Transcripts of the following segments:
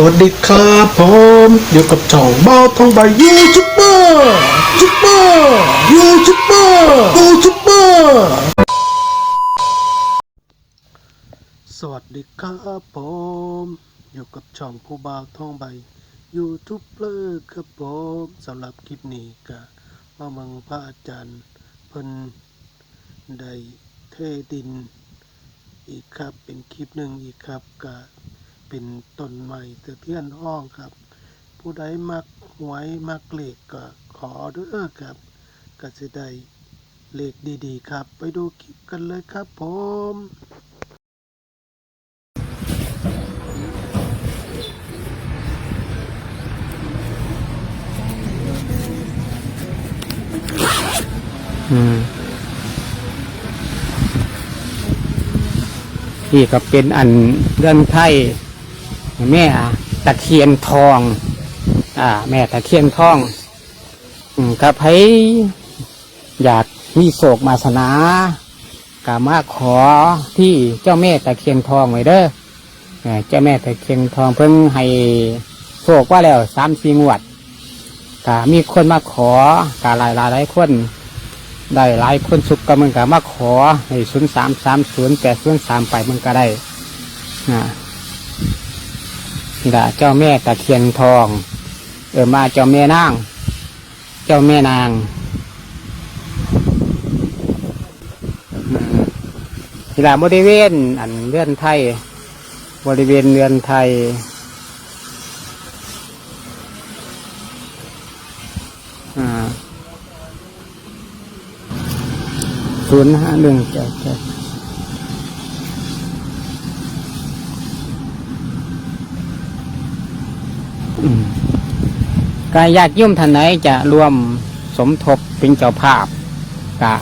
สวัสดีครับผมอยู่กับช่องบ้าทองใบยูทูบเบอร์ยูทูบเบอร์ยูทูบเบอร์ยูทูบเบอร์สวัสดีครับผมอยู่กับช่องผู้บ่าวทองใบยูทูบเบอร์ครับผมสำหรับคลิปนี้ก็มาเมืองพระอาจารย์เพิ่นได้เทดิน อีกครับเป็นคลิปหนึ่งอีกครับก็ เป็นต้นใหม่ตะเทียนห้องครับ ผู้ใดมักหวยมักเลขก็ขอเด้อครับก็จะได้เลขดีๆ ครับ ไปดูคลิปกันเลยครับผมอืมนี่ก็เป็นอันเรื่องไทย แม่ตะเคียนทอง อ่า แม่ตะเคียนทองอืมครับให้อยากมีโศกมาสนากามาขอที่เจ้าแม่ตะเคียนทองไว้เด้อเจ้าแม่ตะเคียนทองเพิ่งให้โศกว่าแล้วสามสี่งวดกามีคนมาขอกาหลายหลายหลายคนได้หลายคนสุกก็มึงก็มาขอให้ศูนย์สามสามศูนย์แปดศูนย์สามไปมึงก็ได้นะ นี่ละเจ้าแม่ตะเคียนทอง เออมาเจ้าแม่นาง เจ้าแม่นางนี่ละบริเวณอันเลื่อนไทย บริเวณเรือนไทยอ่าศูนย์ห้าหนึ่งเจ็ดเจ็ดอืม กายญาติโย่มท่านไหนจะรวมสมทบเป็นเจ้าภาพกะ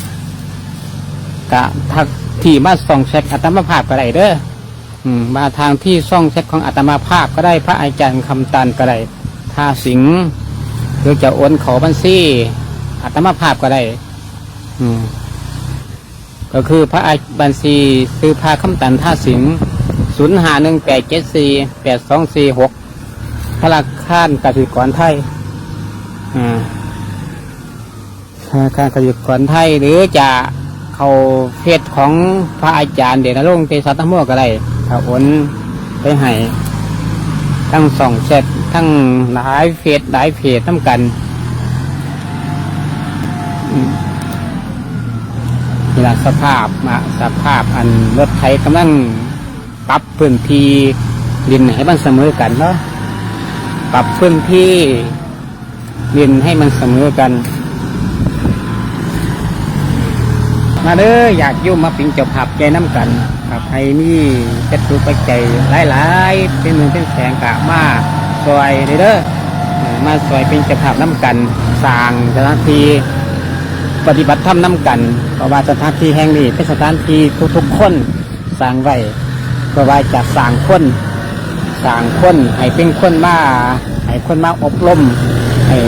กะทักที่มาส่องเช็คอัตมาภาพก็ได้เด้อมาทางที่ส่องเช็คของอัตมาภาพก็ได้พระอาจารย์คำตันก็ได้ท่าสิงห์หรือจะโอนเขาบัญชีอัตมาภาพก็ได้ อืม ก็คือพระอาบัญชีซื้อพาคำตันท่าสิงศูนย์หาหนึ่งแปดเจ็ดสี่แปดสองสี่หก ธนาคารกสิกรไทยอ่าธนาคารกสิกรไทย หรือจะเขาเพจของพระอาจารย์เดชนรงค์เตสัตมโมก็ได้เขาโอนไปให้ทั้งสองเซตทั้งหลายเพจหลายเพจน้ำกันนี่ละสภาพมาสภาพอันรถไถกำลังปรับพื้นที่ดินให้มันเสมอกันเนาะ ปรับพื้นที่ดินให้มันเสมอกัน มาเด้ออยากยุ่มมาปิงจ้าภาพใจน้ำกันกับให้มีเจ็ดรูปใจหลายๆเป็นหนึ่งเป็นแสงกะมาซอยเด้อเด้อมาซอยเป็นจ้าภาพน้ำกันสร้างสถานที่ปฏิบัติธรรมน้ำกันเพราะว่าสถานที่แห่งนี้เป็นสถานที่ทุกๆคนสร้างไว้เพื่อว่าจะสร้างคน สร้างคนให้เป็นคนมาให้คนมาอบรมให้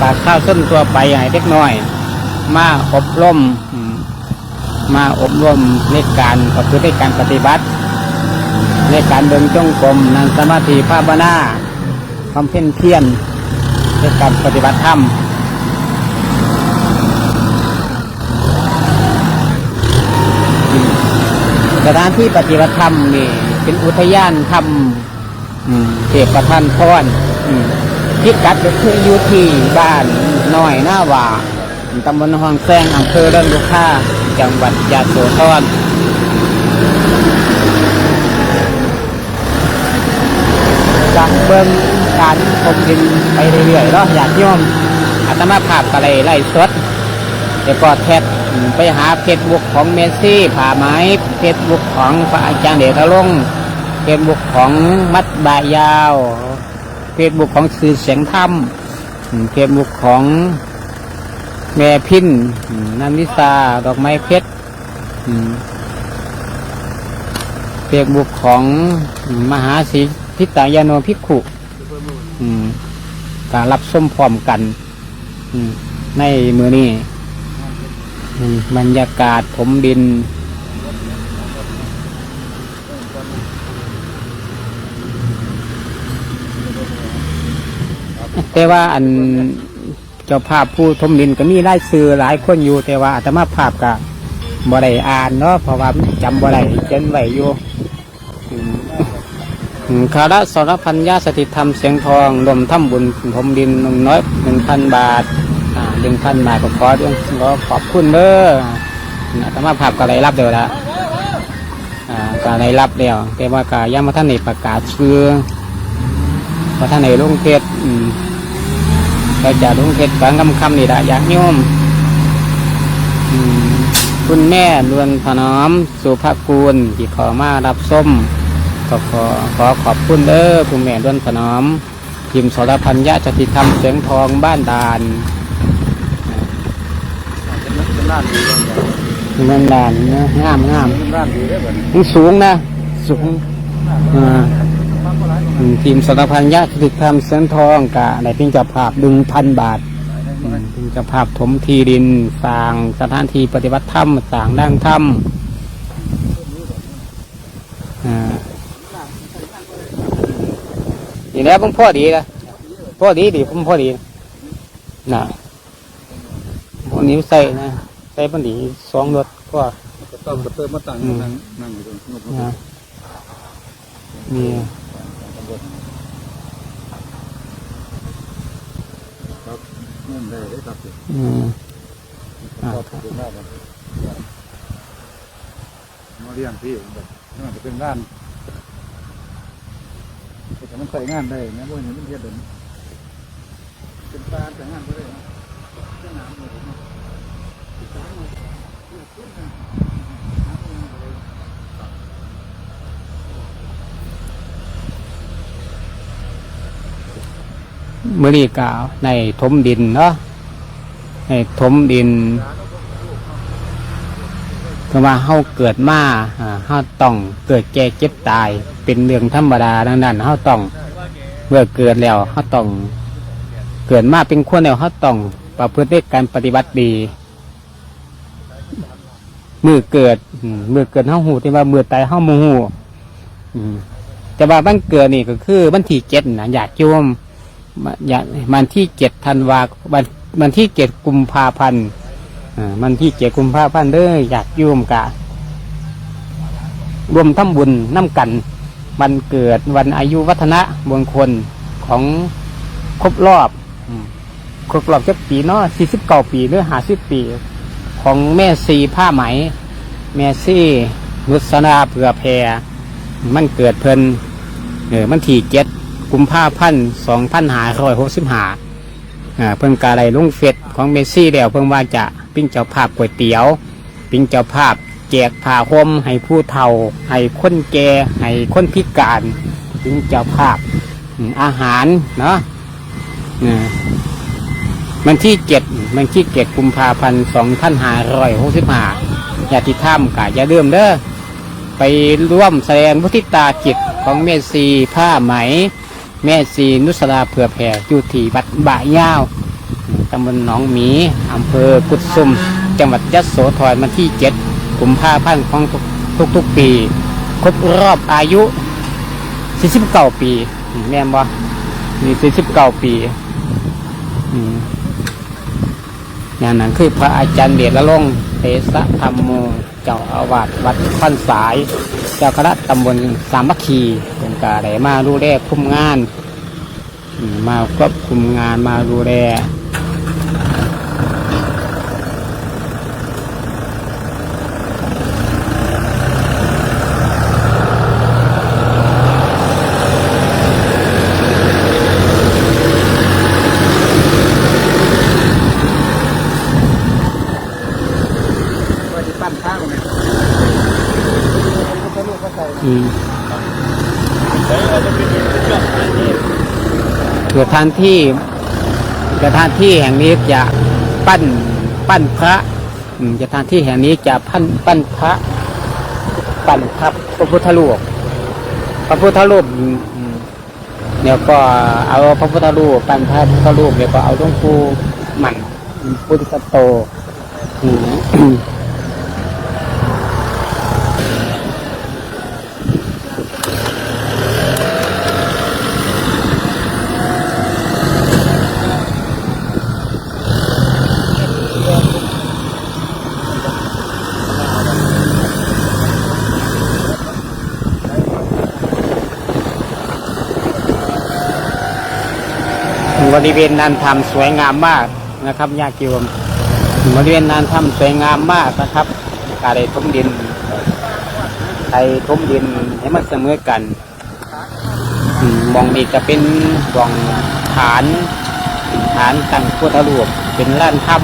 ปากข้าวส้นตัวไปให้เล็กน้อย มาอบรมมมาอบรมในการก็คือในการปฏิบัติ ในการเดินจงกรมนั่งสมาธิภาวนาความเพียรเพียรในการปฏิบัติธรรม สถานที่ปฏิบัติธรรมนี่เป็นอุทยานธรรมอืมเทพประธานพรอืมพิกัดก็คืออยู่ที่บ้านน้อยหน้าหว่าตำบลหองแซงอำเภอเรื่องลูกค้าจังหวัดยะโสธรจากเบิ่งการพรมดินไปเรื่อยๆเนาะอยากโยมอาตมาภาพอะไรไล่สดเดี๋ยวก็แท็บอืม ไปหาเพจบุกของเมสซี่ผ่าไม้เพจบุกของพระอาจารย์เดชลงเพจบุกของมัดบายาวเพจบุกของสื่อเสียงธรรมเพจบุกของแม่พินนันนิสาดอกไม้เพชรเพจบุกของมหาศรีพิตายาโนภิกขุการรับส้มพร้อมกันในมือนี้ บรรยากาศผมดิน แต่ว่าอันเจ้าภาพผู้ทมดินก็มีรายชื่อหลายคนอยู่ แต่ว่าอาตมาภาพก็บ่ได้อ่านเนาะเพราะว่าจำบ่ได้เขียนไหวอยู่คาระสรพัญญาสถิตธรรมเสียงทองรวมทำบุญทมดินหนึ่งน้อยหนึ่งพันบาท อ่าหนึ่งพันบาก็ขอด้วยขอขอบคุณเด้ออาตมาภาพก็ได้รับเดี๋ยวละอ่าก็ได้รับเดียวแต่ว่าก็ยังมาท่านในประกาศชื่อพระท่านในลุงเพชรก็จะลุงเพชรบางคำคำนี่ละอยากโยมคุณแม่ลวนถนอม สุภกูลที่ขอมารับส้มก็ขอขอขอบคุณเด้อคุณแม่ลวนถนอมทีมสรพันยะจติธรรมเสียงทองบ้านดาน ร้านดีเลยบ้านดานนะงามงามเป็นร้านดีได้เหมือนมันสูงนะ สูงอ่าอืมทีมสารพันยะติดทำเส้นทองกะในพิงเจับภาพดึงพันบาทอืมพิงเจับภาพถมทีดินสร้างสถานที่ปฏิบัติธรรมสร้างดังธรรมอ่านี่แหล้วผมพ่อดีนะพ่อดีดีผมพ่อดีนะพวกนี้ใส่นะ ใส่บันดีสองรถก็ ก็ต้องมาเติมมาตั้งนั่งนั่งอยู่ตรงนู้นนะนี่ครับนั่นได้ได้ครับอืมขอบคุณมากครับมาเรียงพี่แบบนี่มันจะเป็นร้านแต่มันใส่งานได้นะพวกนี้มันเทียบเดินเป็นปลาแต่งานก็ได้นะเจ้าหนามเลยนะ มื่อนี้กาวในถมดินเนาะในถมดินคือว่าเฮาเกิดมาเฮาต้องเกิดแก่เจ็บตาย เป็นเรื่องธรรมดาดังนั้นเฮาต้องเมื่อเกิดแล้วเฮาต้อง เกิดมาเป็นคนแล้วเฮาต้องประพฤติการปฏิบัติดี มือเกิดมือเกิดเฮาหูแต่ว่ามือตายเฮาโมหูอืมแต่ว่าบ้านเกิดนี่ก็คือวันที่เจ็ดนะอยากโยมอยางมันที่เจ็ดธันวามันมันที่เจ็ดกุมภาพันธ์มันที่เจ็ดกุมภาพันธ์เด้ออยากอยุ่มกะรวมทำบุญน้ำกัน วันเกิดวันอายุวัฒนะมงคลของครบรอบครบรอบจักปีเนาะสี่สิบเก้าปีหรือห้าสิบปี ของแม่ซีผ้าไหม แม่ซี่นุสนาเผื่อแพรมันเกิดเพิ่นเออมันที่เจ็ดกุมภาพันสองพันหาร้อยหกสิบห้าเพิ่งกาไรลุงเฟสของเมสซี่แล้วเพิ่งว่าจะปิ้งเจ้าภาพก๋วยเตี๋ยว ปิ้งเจ้าภาพแจกผ้าห่มให้ผู้เฒ่า ให้คนแก่ให้คนพิการ ปิ้งเจ้าภาพอาหารเนาะเออมันที่เจ็ด มันที่เจ็ดกุมภาพันธ์สองพันหาร้อยหกสิบห้าอย่าติดถ้ำกะอย่าเดิมเด้อไปร่วมแสดงพุทธิตาจิตของเมสซีผ้าไหม แม่ซีนุสราเผื่อแผ่อยู่ที่บัดบะยาวตำบลหนองหมีอำเภอกุดซุม จังหวัดยะโสธรมาที่เจ็ดกุมภาพันธ์ของทุกทุกปี ครบรอบอายุ 49 ปี แม่นบ่นี่49 ปีอืมางนั้นคือพระอาจารย์เดชละลงเตสะธรรมโมเจ้าอาวาสวัดพันสาย เจ้าคณะตำบลสามัคคีเป็นกาไดมาดูแลคุมงาน มาควบคุมงานมาดูแล ว่าจะปั้นข้าวเนี่ยก็ลูกก็ใส่ อืม ใส่เอาจะเป็นเครื่อง สถานที่สถานที่แห่งนี้จะปั้นปั้นพระอืมสถานที่แห่งนี้จะปั้นปั้นพระปั้นพระพระพุทธรูปพระพุทธรูปเดี๋ยก็เอาพระพุทธรูปปั้นพระพุทธรูปเดี๋ยก็เอาหลวงปู่หมันพุทธโต บริเวณลานถ้ำสวยงามมากนะครับญาติโยมบริเวณลานถ้ำสวยงามมากนะครับการได้ทมดินไทยทมดินให้มันเสมอกันมองนี้จะเป็นมองฐานฐานตั้งพุทธรูปเป็นล้านถ้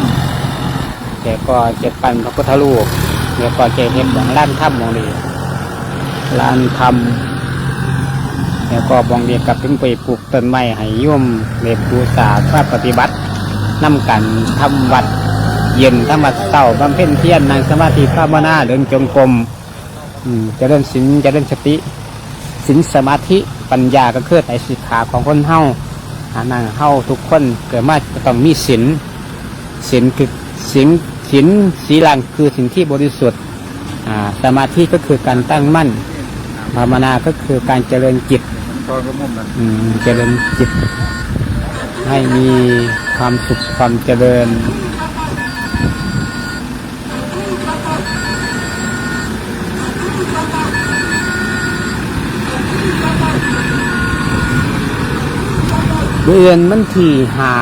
ำแต่ก็เจ็ดปันพระพุทธรูปเดี๋ยวก็เจเห็นของล้านถ้ำมองนี้ล้านถ้ำ แล้วก็บองเรียกกับถึงไปปลูกต้นไม้ให้โย่มเล็บบูษาพระปฏิบัตินํกันทำวัดเย็นทำวัดเศร้าบำเพ็ญเพียรนางสมาธิภาวนาเดินจงกรมอืมจะเริ่มสินจะเริ่มสติสินสมาธิปัญญาก็คือไตรสิขาของคนเฮาหานางเฮาทุกคนเกิดมาต้องมีศีลศีลคือศีลศีลสีลังคือสิ่งที่บริสุทธิ์สมาธิก็คือการตั้งมั่นภาวนาก็คือการเจริญจิต ตอนก็มเจริญจิต ให้มีความสุขความเจริญเดือนมันที่หา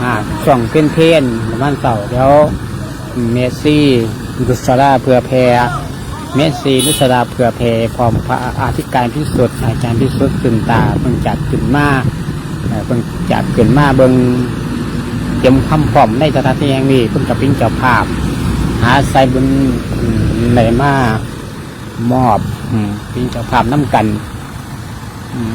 หาช่องเป็นเพนประมาณเสาร์เดี๋ยวเมสซี่ดุสราเผื่อแพร เมสซี่ดุสราเผื่อแพรพร้อมพระอาธิการพิสุทธิ์อาจารย์พิสุทธิ์ขึ้นตาเพิ่งจัดขึ้นมาเพิ่งจัดขึ้นมาเบิงเตรียมคำพร้อมในสถานที่แห่งนี้เพิ่งกับปิ้งเจ้าภาพ หาใส่บุญอืมไหนมามอบอืมปิ้งเจ้าภาพน้ำกันอืม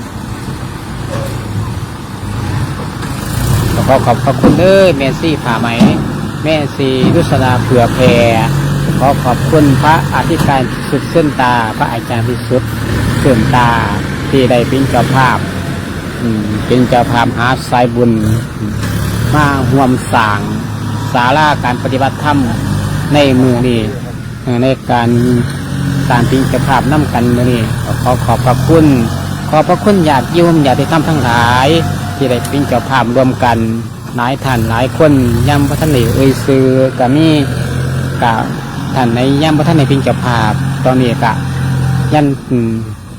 ขอขอบพระคุณเด้อแม่ซี่ผ่าไหม แม่ซีรุษราเผื่อแพร ขอขอบคุณพระอธิการสุทธิ์เส้นตา พระอาจารย์พิสุทธิ์เส้นตาที่ได้เป็นเจ้าภาพเป็นเจ้าภาพหาสายบุญ มาห่วมสร้างศาลาการปฏิบัติธรรมในเมืองนี้ในการการเป็นเจ้าภาพน้ำกันเมือนี้ขอขอบพระคุณ ขอบพระคุณญาติโยมญาติธรรมทั้งหลาย ที่ได้เป็นเจ้าภาพรวมกันหลายท่านหลายคนย่ำพระท่านในเอ่ยซื้อกับมีกับ ท่านในย่ำพระท่านในเป็นเจ้าภาพตอนนี้กะยัน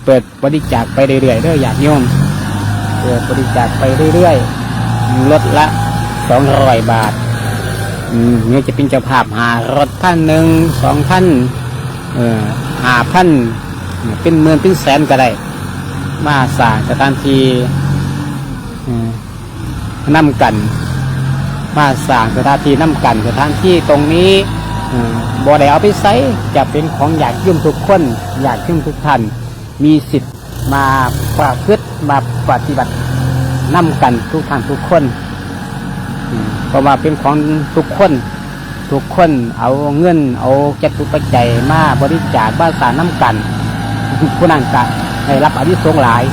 เปิดบริจาคไปเรื่อยๆเด้อญาติโยมเปิดบริจาคไปเรื่อยๆลดละสองร้อยบาทอืมนี่ยจะเป็นเจ้าภาพหารถท่านหนึ่งสองท่านเออหาพันเป็นหมื่นเป็นแสนก็ได้ มาสางสถานที่เอ่อนำกันมาสางสถานที่นำกันสถานที่ตรงนี้ บ่ได้เอาไปใช้จะเป็นของอยากยุ่มทุกคน อยากยุ่มทุกท่าน มีสิทธิ์มาประพฤติมาปฏิบัตินำกันทุกท่านทุกคนอืมเพราะว่าเป็นของทุกคน ทุกคนเอาเงิน เอาเจ็ตุปัจจัยมาบริจาคบ้านสารน้ำกันผู้นั้นก็ได้รับอนิสงส์หลาย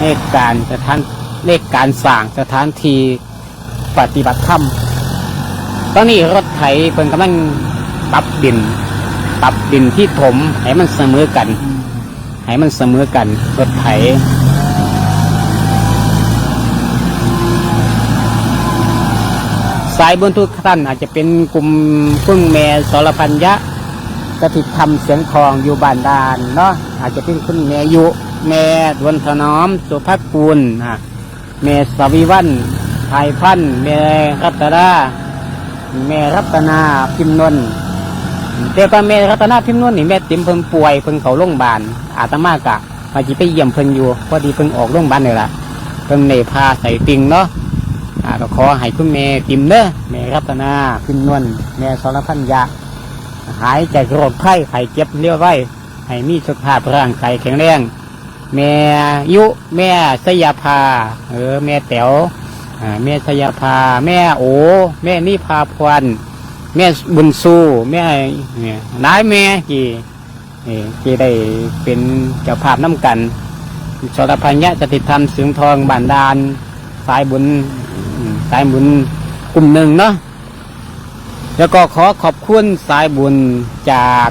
ในการสถานในการสร้างสถานที่ปฏิบัติธรรมตอนนี้รถ ไถเป็นกำลังปรับดิน ปรับดินที่ถมให้มันเสมอกัน ให้มันเสมอกันรถไถสายบนทุกท่านอาจจะเป็นกลุ่มพึ่งแม่สรพัญญะกติทำเสียงทองอยู่บ้านดานเนาะอาจจะเป็นคุณแม่ยุ แม่ดวนถนอม สุภกุลอะแม่สวิวันไทยพันแม่รัตนา แม่รัตนาพิมพ์นนท์แต่ก็แม่รัตนาพิมพ์นนท์นี่แม่ติ๋มเพิ่งป่วยเพิ่งเขาโรงพยาบาลอาตมากะมาจีไปเยี่ยมเพิ่งอยู่พอดีเพิ่งออกโรงพยาบาลเลยล่ะเพิ่งในพาใส่ติงเนาะอ่าก็ขอให้คุณแม่ติ๋มเด้อแม่รัตนาพิมพ์นนท์แม่สรพัญญาหายจากโรคไข้ไข้เจ็บเรียวไว้ให้มีสุขภาพร่างกายแข็งแรงแม่ยุแม่สยาภาเออแม่แต๋วอ่า แม่สยาภา แม่โอ แม่นิพาพรแม่บุญสู้แม่เนี่ยนายแม่กี่เอ่อที่ได้เป็นเจ้าภาพน้ำกันสรพัญญะสถิตธรรมเสียงทองบานดาลสายบุญสายบุญกลุ่มหนึ่งเนาะแล้วก็ขอขอบคุณสายบุญจาก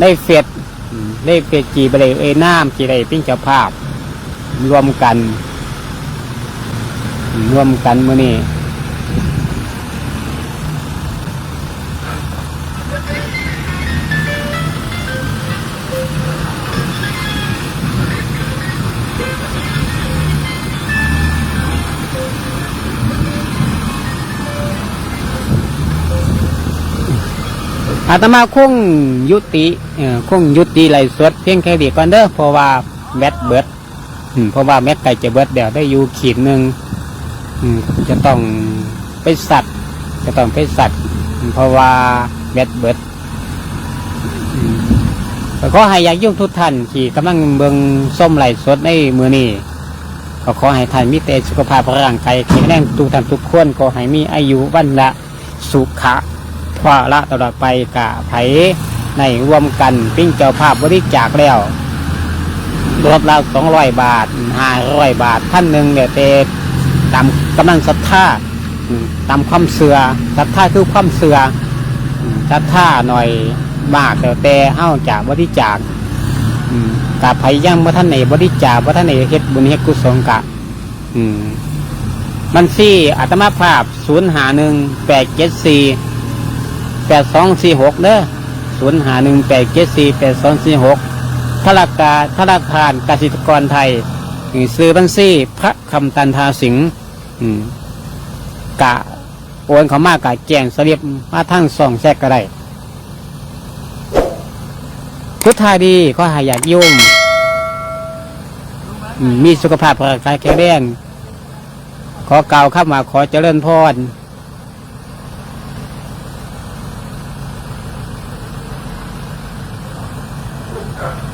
ได้เฟดได้เฟดจีบเลยเอน้ำจีได้เป็นเจ้าภาพรวมกัน ร่วมกันมื้อนี้อาตมาคงยุติคงยุติไหลสดเพียงแค่ดีก่อนเด้อเพราะว่าแมตเบิดเพราะว่าแมตไก่จะเบิดเดี๋ยวได้อยู่ขีดหนึ่ง จะต้องไปสัตว์จะต้องไปสัตว์เพราะว่าแบตเบิดอืมก็ขอให้อยากยุ่งทุกท่านที่กำลังเบิ่งส้มไหลสดในมือนี้ก็ขอให้ท่านมีแต่สุขภาพร่างกายแข็งแรงทุกท่านทุกคนขอให้มีอายุวันละสุขะพระละตลอดไปกะไผในรวมกันปิ้งเจ้าภาพบริจาคแล้วรถละสองร้อยบาทห้าร้อยบาทท่านหนึ่งเนี่ยเต ตามกำลังศรัทธาตามความเสือศรัทธาคือความเสืออืมศรัทธาหน่อยมากแต่แต่เฮ้าจากบริจาคอืมกะไผ่ยังบ่ท่านไหนบริจาคบ่ท่านไหนเฮ็ดบุญเฮ็ดกุศลกะมันซี่อัตมาภาพศูนย์หาหนึ่งแปดเจ็ดสี่แปดสองสี่หกเด้อศูนย์หาหนึ่งแปดเจ็ดสี่แปดสองสี่หกธนาคารธนาคารกสิกรไทย ซื้อบันซี่พระคำตันทาสิงกะโอนเขามากกะแจงเสียบมาทั้งสองแทรกก็ได้พุทธาดีก็หายากยุ่งมีสุขภาพร่างกายแข็งแรงขอเก่าวข้ามาขอเจริญพรครั